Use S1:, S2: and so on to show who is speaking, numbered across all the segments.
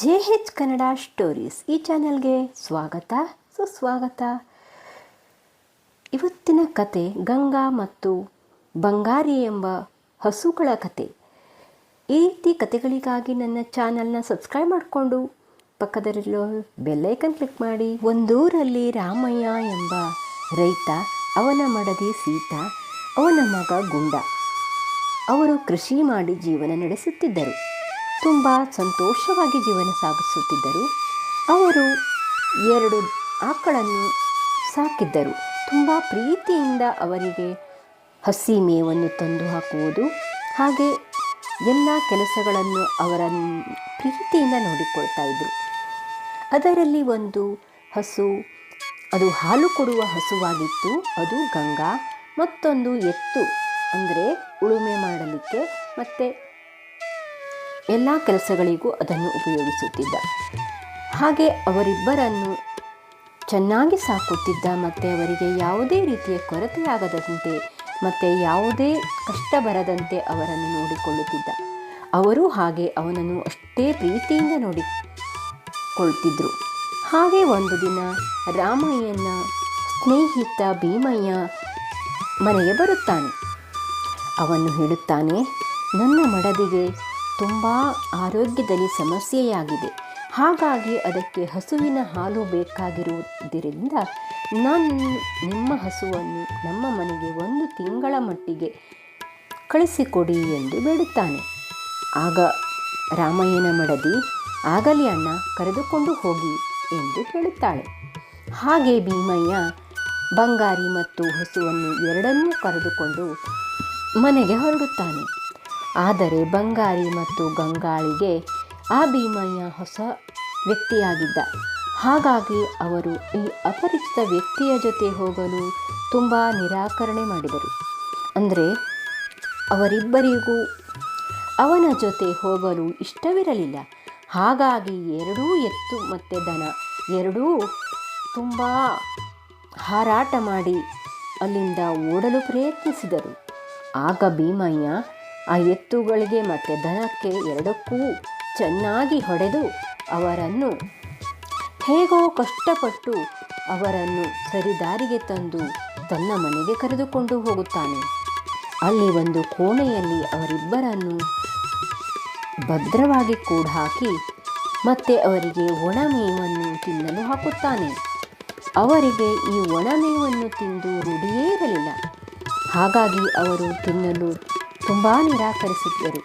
S1: J ಹೆಚ್ Kannada stories ಈ ಚಾನೆಲ್ಗೆ ಸ್ವಾಗತ, ಸುಸ್ವಾಗತ. ಇವತ್ತಿನ ಕತೆ ಗಂಗಾ ಮತ್ತು ಬಂಗಾರಿ ಎಂಬ ಹಸುಗಳ ಕತೆ. ಈ ರೀತಿ ಕತೆಗಳಿಗಾಗಿ ನನ್ನ ಚಾನಲ್ನ ಸಬ್ಸ್ಕ್ರೈಬ್ ಮಾಡಿಕೊಂಡು ಪಕ್ಕದಲ್ಲಿರೋ ಬೆಲ್ಲೈಕನ್ ಕ್ಲಿಕ್ ಮಾಡಿ. ಒಂದೂರಲ್ಲಿ ರಾಮಯ್ಯ ಎಂಬ ರೈತ, ಅವನ ಮಡದಿ ಸೀತಾ, ಅವನ ಮಗ ಗುಂಡ. ಅವರು ಕೃಷಿ ಮಾಡಿ ಜೀವನ ನಡೆಸುತ್ತಿದ್ದರು. ತುಂಬ ಸಂತೋಷವಾಗಿ ಜೀವನ ಸಾಗಿಸುತ್ತಿದ್ದರು. ಅವರು ಎರಡು ಆಕಳನ್ನು ಸಾಕಿದ್ದರು. ತುಂಬ ಪ್ರೀತಿಯಿಂದ ಅವರಿಗೆ ಹಸಿ ಮೇವನ್ನು ತಂದು ಹಾಕುವುದು, ಹಾಗೆ ಎಲ್ಲ ಕೆಲಸಗಳನ್ನು ಅವರ ಪ್ರೀತಿಯಿಂದ ನೋಡಿಕೊಳ್ತಾ ಇದ್ದರು ಅದರಲ್ಲಿ ಒಂದು ಹಸು, ಅದು ಹಾಲು ಕೊಡುವ ಹಸುವಾಗಿತ್ತು. ಅದು ಗಂಗಾ, ಮತ್ತೊಂದು ಎತ್ತು, ಅಂದರೆ ಉಳುಮೆ ಮಾಡಲಿಕ್ಕೆ, ಮತ್ತು ಎಲ್ಲ ಕೆಲಸಗಳಿಗೂ ಅದನ್ನು ಉಪಯೋಗಿಸುತ್ತಿದ್ದ. ಹಾಗೆ ಅವರಿಬ್ಬರನ್ನು ಚೆನ್ನಾಗಿ ಸಾಕುತ್ತಿದ್ದ, ಮತ್ತು ಅವರಿಗೆ ಯಾವುದೇ ರೀತಿಯ ಕೊರತೆಯಾಗದಂತೆ, ಮತ್ತು ಯಾವುದೇ ಕಷ್ಟ ಬರದಂತೆ ಅವರನ್ನು ನೋಡಿಕೊಳ್ಳುತ್ತಿದ್ದ. ಅವರು ಹಾಗೆ ಅವನನ್ನು ಅಷ್ಟೇ ಪ್ರೀತಿಯಿಂದ ನೋಡಿಕೊಳ್ತಿದ್ರು. ಹಾಗೆ ಒಂದು ದಿನ ರಾಮಯ್ಯನ ಸ್ನೇಹಿತ ಭೀಮಯ್ಯ ಮನೆಗೆ ಬರುತ್ತಾನೆ. ಅವನು ಹೇಳುತ್ತಾನೆ, ನನ್ನ ಮಡದಿಗೆ ತುಂಬ ಆರೋಗ್ಯದಲ್ಲಿ ಸಮಸ್ಯೆಯಾಗಿದೆ. ಹಾಗಾಗಿ ಅದಕ್ಕೆ ಹಸುವಿನ ಹಾಲು ಬೇಕಾಗಿರುವುದರಿಂದ ನಾನು ನಿಮ್ಮ ಹಸುವನ್ನು ನಮ್ಮ ಮನೆಗೆ ಒಂದು ತಿಂಗಳ ಮಟ್ಟಿಗೆ ಕಳಿಸಿಕೊಡಿ ಎಂದು ಬೇಡುತ್ತಾನೆ. ಆಗ ರಾಮಯ್ಯನ ಮಡದಿ, ಆಗಲಿ ಅಣ್ಣ, ಕರೆದುಕೊಂಡು ಹೋಗಿ ಎಂದು ಹೇಳುತ್ತಾಳೆ ಹಾಗೆ ಭೀಮಯ್ಯ ಬಂಗಾರಿ ಮತ್ತು ಹಸುವನ್ನು ಎರಡನ್ನೂ ಕರೆದುಕೊಂಡು ಮನೆಗೆ ಹೊರಡುತ್ತಾನೆ. ಆದರೆ ಬಂಗಾರಿ ಮತ್ತು ಗಂಗಾಳಿಗೆ ಆ ಭೀಮಯ್ಯ ಹೊಸ ವ್ಯಕ್ತಿಯಾಗಿದ್ದ. ಹಾಗಾಗಿ ಅವರು ಈ ಅಪರಿಚಿತ ವ್ಯಕ್ತಿಯ ಜೊತೆ ಹೋಗಲು ತುಂಬ ನಿರಾಕರಣೆ ಮಾಡಿದರು. ಅಂದರೆ ಅವರಿಬ್ಬರಿಗೂ ಅವನ ಜೊತೆ ಹೋಗಲು ಇಷ್ಟವಿರಲಿಲ್ಲ. ಹಾಗಾಗಿ ಎರಡೂ ಎತ್ತು ಮತ್ತು ದನ ಎರಡೂ ತುಂಬ ಹಾರಾಟ ಮಾಡಿ ಅಲ್ಲಿಂದ ಓಡಲು ಪ್ರಯತ್ನಿಸಿದರು. ಆಗ ಭೀಮಯ್ಯ ಆ ಎತ್ತುಗಳಿಗೆ ಮತ್ತು ದನಕ್ಕೆ ಎರಡಕ್ಕೂ ಚೆನ್ನಾಗಿ ಹೊಡೆದು ಅವರನ್ನು ಹೇಗೋ ಕಷ್ಟಪಟ್ಟು ಅವರನ್ನು ಸರಿದಾರಿಗೆ ತಂದು ತನ್ನ ಮನೆಗೆ ಕರೆದುಕೊಂಡು ಹೋಗುತ್ತಾನೆ. ಅಲ್ಲಿ ಒಂದು ಕೋಣೆಯಲ್ಲಿ ಅವರಿಬ್ಬರನ್ನು ಭದ್ರವಾಗಿ ಕೂಡ ಹಾಕಿ ಮತ್ತೆ ಅವರಿಗೆ ಒಣಮೇವನ್ನು ತಿನ್ನಲು ಹಾಕುತ್ತಾನೆ. ಅವರಿಗೆ ಈ ಒಣಮೇವನ್ನು ತಿಂದು ರೂಢಿಯೇ ಇರಲಿಲ್ಲ. ಹಾಗಾಗಿ ಅವರು ತಿನ್ನಲು ತುಂಬ ನಿರಾಕರಿಸಿದ್ದರು.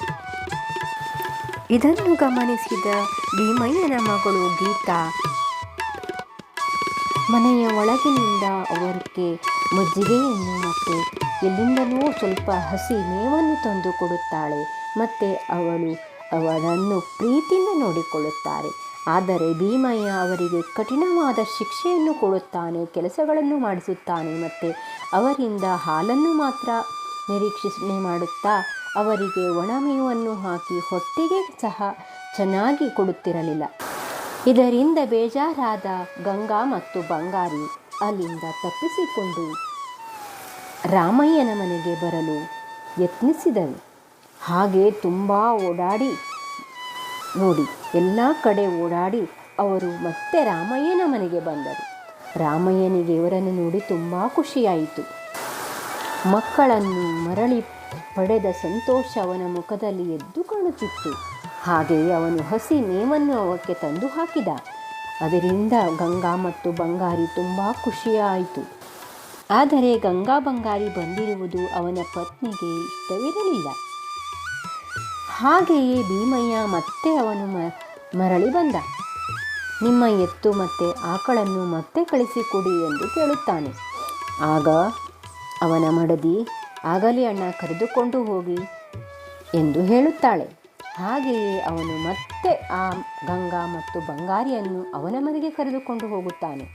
S1: ಇದನ್ನು ಗಮನಿಸಿದ ಭೀಮಯ್ಯನ ಮಗಳು ಗೀತಾ, ಮನೆಯ ಒಳಗಿನಿಂದ ಅವರಿಗೆ ಮಜ್ಜಿಗೆಯನ್ನು ಮತ್ತು ಎಲ್ಲಿಂದಲೂ ಸ್ವಲ್ಪ ಹಸಿ ಮೇವನ್ನು ತಂದು ಕೊಡುತ್ತಾಳೆ. ಮತ್ತು ಅವಳು ಅವರನ್ನು ಪ್ರೀತಿಯಿಂದ ನೋಡಿಕೊಳ್ಳುತ್ತಾರೆ. ಆದರೆ ಭೀಮಯ್ಯ ಅವರಿಗೆ ಕಠಿಣವಾದ ಶಿಕ್ಷೆಯನ್ನು ಕೊಡುತ್ತಾನೆ, ಕೆಲಸಗಳನ್ನು ಮಾಡಿಸುತ್ತಾನೆ, ಮತ್ತು ಅವರಿಂದ ಹಾಲನ್ನು ಮಾತ್ರ ನಿರೀಕ್ಷಣೆ ಮಾಡುತ್ತಾ ಅವರಿಗೆ ಒಣಮೇವನ್ನು ಹಾಕಿ ಹೊಟ್ಟೆಗೆ ಸಹ ಚೆನ್ನಾಗಿ ಕೊಡುತ್ತಿರಲಿಲ್ಲ. ಇದರಿಂದ ಬೇಜಾರಾದ ಗಂಗಾ ಮತ್ತು ಬಂಗಾರಿ ಅಲ್ಲಿಂದ ತಪ್ಪಿಸಿಕೊಂಡು ರಾಮಯ್ಯನ ಮನೆಗೆ ಬರಲು ಯತ್ನಿಸಿದರು ಹಾಗೆ ತುಂಬ ಓಡಾಡಿ ನೋಡಿ, ಎಲ್ಲ ಕಡೆ ಓಡಾಡಿ ಅವರು ಮತ್ತೆ ರಾಮಯ್ಯನ ಮನೆಗೆ ಬಂದರು. ರಾಮಯ್ಯನಿಗೆ ಇವರನ್ನು ನೋಡಿ ತುಂಬ ಖುಷಿಯಾಯಿತು. ಮಕ್ಕಳನ್ನು ಮರಳಿ ಪಡೆದ ಸಂತೋಷ ಅವನ ಮುಖದಲ್ಲಿ ಎದ್ದು ಕಾಣುತ್ತಿತ್ತು. ಹಾಗೆಯೇ ಅವನು ಹಸಿ ಮೇವನ್ನು ಅವಕ್ಕೆ ತಂದು ಹಾಕಿದ. ಅದರಿಂದ ಗಂಗಾ ಮತ್ತು ಬಂಗಾರಿ ತುಂಬ ಖುಷಿಯಾಯಿತು. ಆದರೆ ಗಂಗಾ ಬಂಗಾರಿ ಬಂದಿರುವುದು ಅವನ ಪತ್ನಿಗೆ ಇಷ್ಟವಿರಲಿಲ್ಲ. ಹಾಗೆಯೇ ಭೀಮಯ್ಯ ಮತ್ತೆ ಅವನು ಮರಳಿ ಬಂದ. ನಿಮ್ಮ ಎತ್ತು ಮತ್ತೆ ಆಕಳನ್ನು ಮತ್ತೆ ಕಳಿಸಿಕೊಡಿ ಎಂದು ಕೇಳುತ್ತಾನೆ. ಆಗ ಅವನ ಮಡದಿ ಆಗಲಿ ಅಣ್ಣ ಕರೆದುಕೊಂಡು ಹೋಗಿ ಎಂದು ಹೇಳುತ್ತಾಳೆ. ಹಾಗೆಯೇ ಅವನು ಮತ್ತೆ ಆ ಗಂಗಾ ಮತ್ತು ಬಂಗಾರಿಯನ್ನು ಅವನ ಮನೆಗೆ ಕರೆದುಕೊಂಡು ಹೋಗುತ್ತಾನೆ.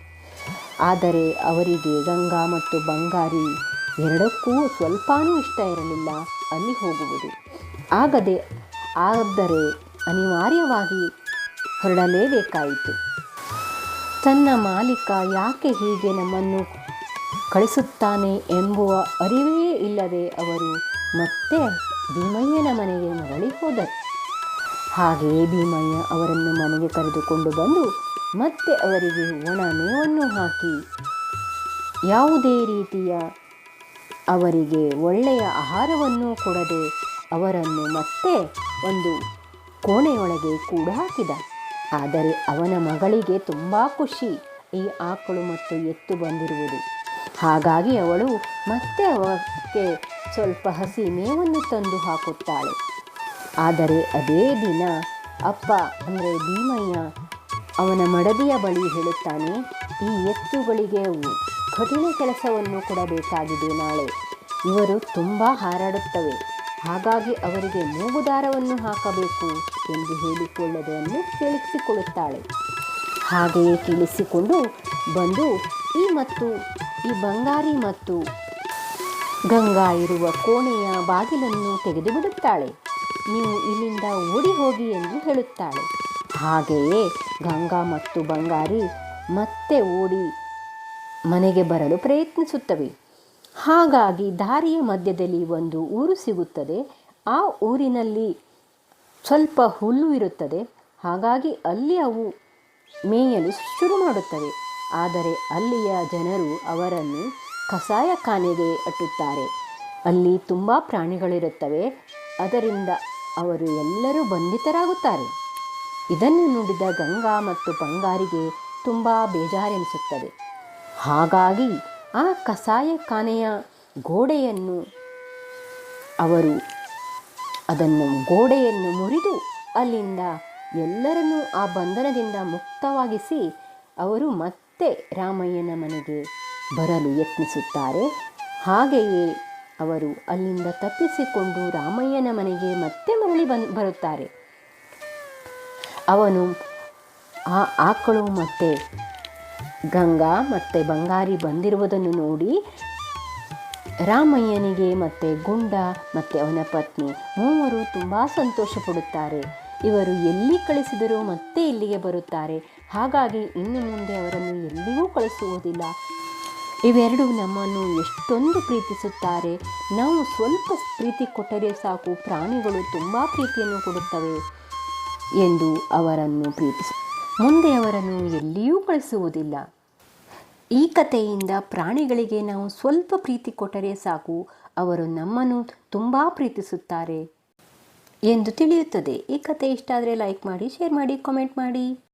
S1: ಆದರೆ ಅವರಿಗೆ ಗಂಗಾ ಮತ್ತು ಬಂಗಾರಿ ಎರಡಕ್ಕೂ ಸ್ವಲ್ಪನೂ ಇಷ್ಟ ಇರಲಿಲ್ಲ. ಅಲ್ಲಿ ಹೋಗುವುದು ಆಗದೆ, ಆದರೆ ಅನಿವಾರ್ಯವಾಗಿ ಹೊರಡಲೇಬೇಕಾಯಿತು. ತನ್ನ ಮಾಲೀಕ ಯಾಕೆ ಹೀಗೆ ನಮ್ಮನ್ನು ಕಳಿಸುತ್ತಾನೆ ಎಂಬುವ ಅರಿವೇ ಇಲ್ಲದೆ ಅವರು ಮತ್ತೆ ಭೀಮಯ್ಯನ ಮನೆಗೆ ಮರಳಿ ಹೋದರು. ಹಾಗೆಯೇ ಭೀಮಯ್ಯ ಅವರನ್ನು ಮನೆಗೆ ಕರೆದುಕೊಂಡು ಬಂದು ಮತ್ತೆ ಅವರಿಗೆ ಒಣ ಮೇವನ್ನು ಹಾಕಿ, ಯಾವುದೇ ರೀತಿಯ ಅವರಿಗೆ ಒಳ್ಳೆಯ ಆಹಾರವನ್ನು ಕೊಡದೆ ಅವರನ್ನು ಮತ್ತೆ ಒಂದು ಕೋಣೆಯೊಳಗೆ ಕೂಡ ಹಾಕಿದ ಆದರೆ ಅವನ ಮಗಳಿಗೆ ತುಂಬ ಖುಷಿ ಈ ಆಕಳು ಮತ್ತು ಎತ್ತು ಬಂದಿರುವುದು. ಹಾಗಾಗಿ ಅವಳು ಮತ್ತೆ ಅವಕ್ಕೆ ಸ್ವಲ್ಪ ಹಸಿ ಮೇವನ್ನು ತಂದು ಹಾಕುತ್ತಾಳೆ. ಆದರೆ ಅದೇ ದಿನ ಅಪ್ಪ ಅಂದರೆ ಭೀಮಯ್ಯ ಅವನ ಮಡದಿಯ ಬಳಿ ಹೇಳುತ್ತಾನೆ, ಈ ಎತ್ತುಗಳಿಗೆ ಕಠಿಣ ಕೆಲಸವನ್ನು ಕೊಡಬೇಕಾಗಿದೆ ನಾಳೆ. ಇವರು ತುಂಬ ಹಾರಾಡುತ್ತವೆ. ಹಾಗಾಗಿ ಅವರಿಗೆ ಮೂಗುದಾರವನ್ನು ಹಾಕಬೇಕು ಎಂದು ಹೇಳಿಕೊಳ್ಳದನ್ನು ಕೇಳಿಸಿಕೊಳ್ಳುತ್ತಾಳೆ. ಹಾಗೆಯೇ ಕೇಳಿಸಿಕೊಂಡು ಬಂದು ಈ ಮತ್ತು ಈ ಬಂಗಾರಿ ಮತ್ತು ಗಂಗಾ ಇರುವ ಕೋಣೆಯ ಬಾಗಿಲನ್ನು ತೆಗೆದು ಬಿಡುತ್ತಾಳೆ ನೀವು ಇಲ್ಲಿಂದ ಓಡಿ ಹೋಗಿ ಎಂದು ಹೇಳುತ್ತಾಳೆ. ಹಾಗೆಯೇ ಗಂಗಾ ಮತ್ತು ಬಂಗಾರಿ ಮತ್ತೆ ಓಡಿ ಮನೆಗೆ ಬರಲು ಪ್ರಯತ್ನಿಸುತ್ತವೆ. ಹಾಗಾಗಿ ದಾರಿಯ ಮಧ್ಯದಲ್ಲಿ ಒಂದು ಊರು ಸಿಗುತ್ತದೆ. ಆ ಊರಿನಲ್ಲಿ ಸ್ವಲ್ಪ ಹುಲ್ಲು ಇರುತ್ತದೆ. ಹಾಗಾಗಿ ಅಲ್ಲಿ ಅವು ಮೇಯಲು ಶುರು ಮಾಡುತ್ತವೆ. ಆದರೆ ಅಲ್ಲಿಯ ಜನರು ಅವರನ್ನು ಕಸಾಯಖಾನೆಗೆ ಅಟ್ಟುತ್ತಾರೆ. ಅಲ್ಲಿ ತುಂಬ ಪ್ರಾಣಿಗಳಿರುತ್ತವೆ. ಅದರಿಂದ ಅವರು ಎಲ್ಲರೂ ಬಂಧಿತರಾಗುತ್ತಾರೆ. ಇದನ್ನು ನೋಡಿದ ಗಂಗಾ ಮತ್ತು ಬಂಗಾರಿಗೆ ತುಂಬ ಬೇಜಾರೆನಿಸುತ್ತದೆ. ಹಾಗಾಗಿ ಆ ಕಸಾಯಖಾನೆಯ ಗೋಡೆಯನ್ನು ಅವರು ಅದನ್ನು ಗೋಡೆಯನ್ನು ಮುರಿದು ಅಲ್ಲಿಂದ ಎಲ್ಲರನ್ನೂ ಆ ಬಂಧನದಿಂದ ಮುಕ್ತವಾಗಿಸಿ ಅವರು ಮತ್ತೆ ರಾಮಯ್ಯನ ಮನೆಗೆ ಬರಲು ಯತ್ನಿಸುತ್ತಾರೆ. ಹಾಗೆಯೇ ಅವರು ಅಲ್ಲಿಂದ ತಪ್ಪಿಸಿಕೊಂಡು ರಾಮಯ್ಯನ ಮನೆಗೆ ಮತ್ತೆ ಮರಳಿ ಬನ್, ಬರುತ್ತಾರೆ. ಅವನು ಆ ಆಕಳು ಮತ್ತೆ ಗಂಗಾ ಮತ್ತೆ ಬಂಗಾರಿ ಬಂದಿರುವುದನ್ನು ನೋಡಿ ರಾಮಯ್ಯನಿಗೆ ಮತ್ತೆ ಗುಂಡ ಮತ್ತೆ ಅವನ ಪತ್ನಿ ಮೂವರು ತುಂಬ ಸಂತೋಷ ಪಡುತ್ತಾರೆ ಇವರು ಎಲ್ಲಿ ಕಳಿಸಿದರೂ ಮತ್ತೆ ಇಲ್ಲಿಗೆ ಬರುತ್ತಾರೆ. ಹಾಗಾಗಿ ಇನ್ನು ಮುಂದೆ ಅವರನ್ನು ಎಲ್ಲಿಯೂ ಕಳಿಸುವುದಿಲ್ಲ. ಇವೆರಡು ನಮ್ಮನ್ನು ಎಷ್ಟೊಂದು ಪ್ರೀತಿಸುತ್ತಾರೆ. ನಾವು ಸ್ವಲ್ಪ ಪ್ರೀತಿ ಕೊಟ್ಟರೆ ಸಾಕು. ಪ್ರಾಣಿಗಳು ತುಂಬ ಪ್ರೀತಿಯನ್ನು ಕೊಡುತ್ತವೆ ಎಂದು ಅವರನ್ನು ಪ್ರೀತಿಸ. ಮುಂದೆ ಅವರನ್ನು ಎಲ್ಲಿಯೂ ಕಳಿಸುವುದಿಲ್ಲ. ಈ ಕಥೆಯಿಂದ ಪ್ರಾಣಿಗಳಿಗೆ ನಾವು ಸ್ವಲ್ಪ ಪ್ರೀತಿ ಕೊಟ್ಟರೆ ಸಾಕು. ಅವರು ನಮ್ಮನ್ನು ತುಂಬ ಪ್ರೀತಿಸುತ್ತಾರೆ ಎಂದು ತಿಳಿಯುತ್ತದೆ. ಈ ಕತೆ ಇಷ್ಟ ಆದರೆ ಲೈಕ್ ಮಾಡಿ ಶೇರ್ ಮಾಡಿ ಕಾಮೆಂಟ್ ಮಾಡಿ.